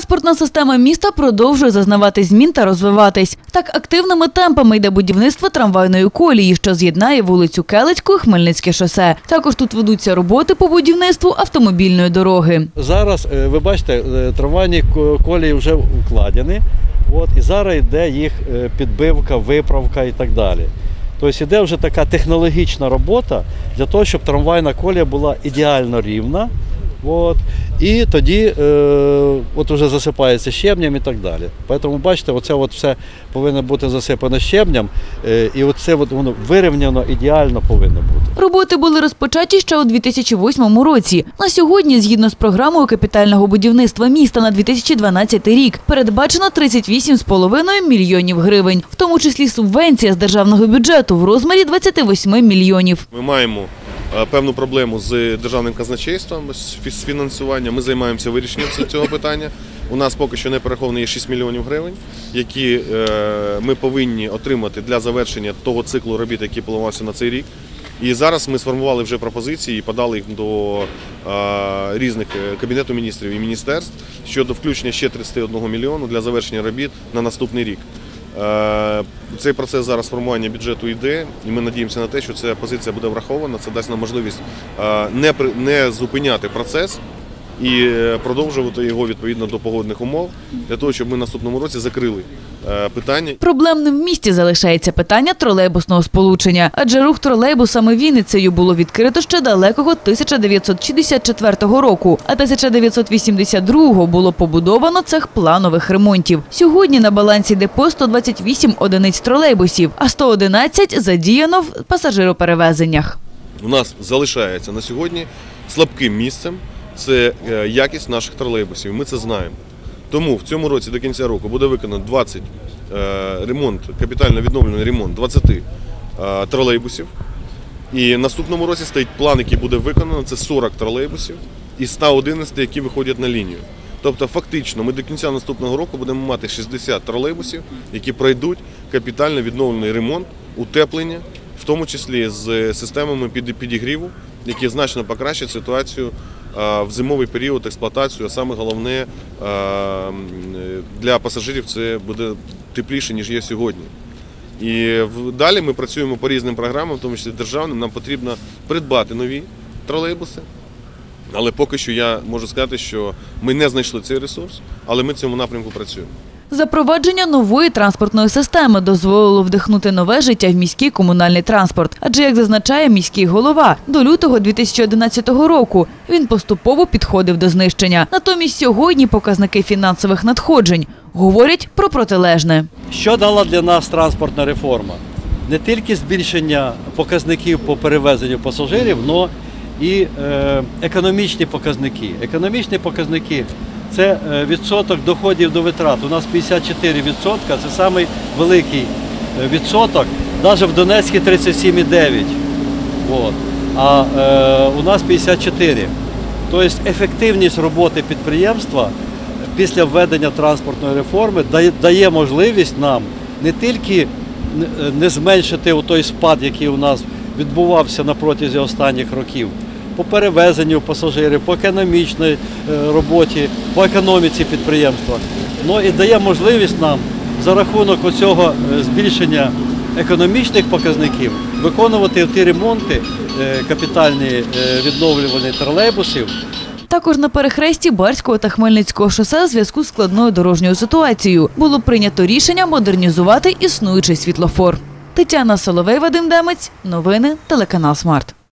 Транспортна система міста продовжує зазнавати змін та розвиватись. Так активними темпами йде будівництво трамвайної колії, що з'єднає вулицю Келицьку і Хмельницьке шосе. Також тут ведуться роботи по будівництву автомобільної дороги. Зараз е, ви бачите, е, трамвайні колії вже вкладені. От, і зараз йде їх е, підбивка, виправка і так далі. Тобто йде вже така технологічна робота для того, щоб трамвайна колія була ідеально рівна. От, і тоді е, от вже засипається щебнем і так далі. Тому бачите, оце от все повинно бути засипано щебнем, е, і оце от воно вирівняно ідеально повинно бути. Роботи були розпочаті ще у 2008 році. На сьогодні, згідно з програмою капітального будівництва міста на 2012 рік, передбачено 38,5 мільйонів гривень, в тому числі субвенція з державного бюджету в розмірі 28 мільйонів. Ми маємо певну проблему з державним казначейством, з фінансуванням. Ми займаємося вирішенням цього питання. У нас поки що не перераховано є 6 мільйонів гривень, які е, ми повинні отримати для завершення того циклу робіт, який планувався на цей рік. І зараз ми сформували вже пропозиції і подали їх до е, різних е, кабінету міністрів і міністерств щодо включення ще 31 мільйону для завершення робіт на наступний рік. Е, Цей процес зараз формування бюджету йде, і ми надіємося на те, що ця позиція буде врахована. Це дасть нам можливість е, не, зупиняти процес і е, продовжувати його відповідно до погодних умов, для того, щоб ми наступному році закрили е, питання Проблемним в місті залишається питання тролейбусного сполучення, адже рух тролейбусами Вінницею було відкрито ще далекого 1964 року, а 1982 було побудовано цех планових ремонтів. Сьогодні на балансі депо 128 одиниць тролейбусів, а 111 задіяно в пасажироперевезеннях. у нас залишається на сьогодні слабким місцем це е, якість наших тролейбусів. Ми це знаємо. Тому в цьому році до кінця року буде виконано 20 е, ремонт, капітально відновлений ремонт 20 е, тролейбусів. І наступному році стоїть план, який буде виконано, це 40 тролейбусів і 111, які виходять на лінію. Тобто, фактично, ми до кінця наступного року будемо мати 60 тролейбусів, які пройдуть капітально відновлений ремонт, утеплення, в тому числі з системами підігріву, які значно покращать ситуацію в зимовий період експлуатацію. А саме головне для пасажирів це буде тепліше, ніж є сьогодні. І далі ми працюємо по різним програмам, в тому числі державним. Нам потрібно придбати нові тролейбуси. Але поки що я можу сказати, що ми не знайшли цей ресурс, але ми в цьому напрямку працюємо. Запровадження нової транспортної системи дозволило вдихнути нове життя в міський комунальний транспорт. Адже, як зазначає міський голова, до лютого 2011 року він поступово підходив до знищення. Натомість сьогодні показники фінансових надходжень говорять про протилежне. Що дала для нас транспортна реформа? Не тільки збільшення показників по перевезенню пасажирів, але і е, економічні показники. Економічні показники це е, відсоток доходів до витрат. У нас 54%, це самий великий е, відсоток, навіть в Донецькій 37,9%. А е, у нас 54. Тобто ефективність роботи підприємства після введення транспортної реформи дає, можливість нам не тільки не зменшити той спад, який у нас відбувався на протязі останніх років, по перевезенню пасажирів, по економічній е, роботі, по економіці підприємства, але і дає можливість нам за рахунок оцього е, збільшення економічних показників виконувати ті ремонти е, капітальні відновлювані тролейбусів, Також на перехресті Барського та Хмельницького шосе в зв'язку з складною дорожньою ситуацією було прийнято рішення модернізувати існуючий світлофор. Тетяна Соловей, Вадим Демець. Новини телеканал Смарт.